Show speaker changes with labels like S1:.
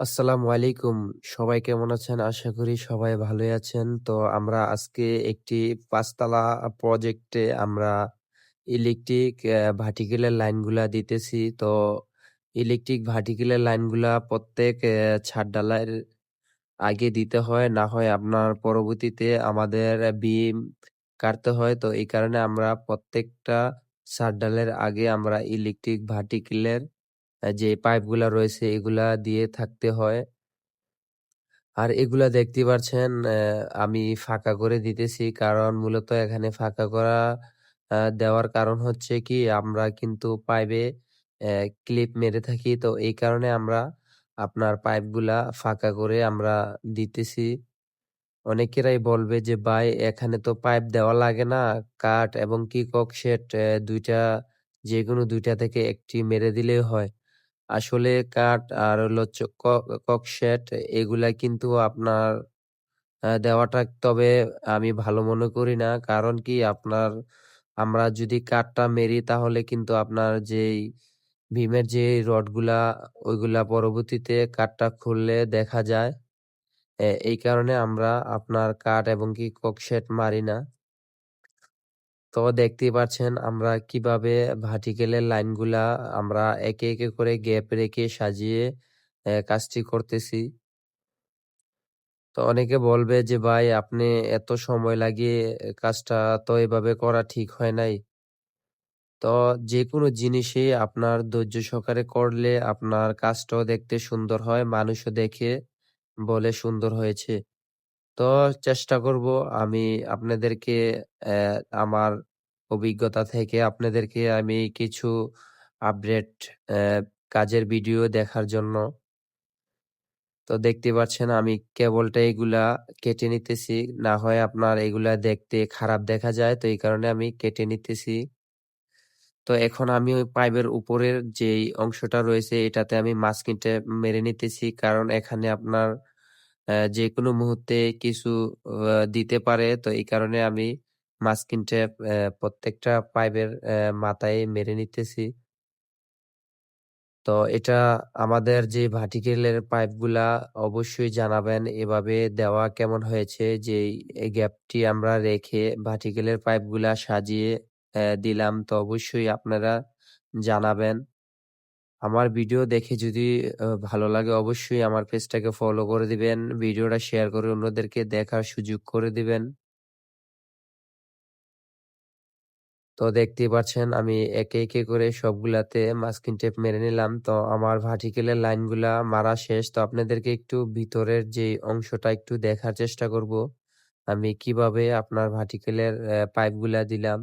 S1: আসসালামু আলাইকুম। সবাই কেমন আছেন? আশা করি সবাই ভালোই আছেন। তো আমরা আজকে একটি পাঁচতলা প্রজেক্টে আমরা ইলেকট্রিক অ্যা ভার্টিক্যালের লাইনগুলা দিতেছি। তো ইলেকট্রিক ভার্টিক্যালের লাইনগুলা প্রত্যেক ছাদ ঢালাইয়ের আগে দিতে হয়। না হয় আপনার পরবর্তীতে আমাদের বিম কাটতে হয়। তো এই কারণে আমরা প্রত্যেকটা ছাদ ডালের আগে আমরা ইলেকট্রিক ভার্টিক্যালের অ্যা যে পাইপগুলা রয়েছে এগুলা দিয়ে থাকতে হয়। আর এগুলা দেখতে পারছেন অ্যা আমি ফাঁকা করে দিতেছি। কারণ মূলত এখানে ফাঁকা করা দেওয়ার কারণ হচ্ছে কি আমরা কিন্তু পাইপে ক্লিপ মেরে থাকি। তো এই কারণে আমরা আপনার পাইপগুলা ফাঁকা করে আমরা দিতেছি। অনেকেরাই বলবে যে, "ভাই এখানে তো পাইপ দেওয়া লাগে না। কাঠ এবং কি কোকশেট অ্যা ২ টা যেকোনো ২ টা থেকে একটি মেরে দিলেই হয়।" আসলে কাঠ আর হলো কোকশেট এগুলা কিন্তু আপনার দেওয়াটা তবে আমি ভালো মনে করি না। কারণ কি আপনার, আমরা যদি কাঠটা মেরি তাহলে কিন্তু আপনার যেই ভীমের যে রডগুলা, ওইগুলা পরবর্তীতে কাঠটা খুললে দেখা যায়। এই কারণে আমরা আপনার কাঠ এবং কি কোকশেট মারি না। তো দেখতেই পাচ্ছেন আমরা কীভাবে ভার্টিক্যালের লাইনগুলা আমরা একে, একে করে গ্যাপ রেখে সাজিয়ে কাজটি করতেছি। তো অনেকে বলবে যে, "ভাই আপনি এত সময় লাগিয়ে কাজটা তো এভাবে করা ঠিক হয় নাই।" তো যেকোনো জিনিসে আপনার ধৈর্য সহকারে করলে আপনার কাজটাও দেখতে সুন্দর হয়। মানুষও দেখে বলে সুন্দর হয়েছে। তো চেষ্টা করব আমি আপনাদেরকে আমার অভিজ্ঞতা থেকে আপনাদেরকে আমি কিছু আপডেট কাজের ভিডিও দেখার জন্য। তো দেখতে পাচ্ছেন আমি কেবলটা এগুলা কেটে নিতেছি। না হয় আপনার এগুলা দেখতে খারাপ দেখা যায়। তো এই কারণে আমি কেটে নিতেছি। তো এখন আমি ওই পাইপের উপরের যেই অংশটা রয়েছে, এটাতে আমি মাস্কিং টেপ মেরে নিতেছি। কারণ এখানে আপনার অ্যা যেকোনো মুহূর্তে কিছু দিতে পারে। তো এই কারণে আমি মাস্কিং অ্যা প্রত্যেকটা পাইপের মাথায় মেরে নিতেছি। তো এটা আমাদের যে ভার্টিক্যালের পাইপগুলা অবশ্যই জানাবেন, এভাবে দেওয়া কেমন হয়েছে? যে এই গ্যাপটি আমরা রেখে ভার্টিক্যালের পাইপগুলা সাজিয়ে দিলাম। তো অবশ্যই আপনারা জানাবেন। আমার ভিডিও দেখে যদি ভালো লাগে অবশ্যই আমার পেজটাকে ফলো করে দিবেন। ভিডিওটা শেয়ার করে অন্যদেরকে দেখার সুযোগ করে দিবেন। তো দেখতেই পাচ্ছেন আমি একে, একে করে সবগুলাতে মাস্কিং টেপ মেরে নিলাম। তো আমার ভার্টিক্যালের লাইনগুলা মারা শেষ। তো আপনাদেরকে একটু ভিতরের যে অংশটা একটু দেখার চেষ্টা করব। আমি কীভাবে আপনার ভার্টিক্যালের পাইপগুলা দিলাম।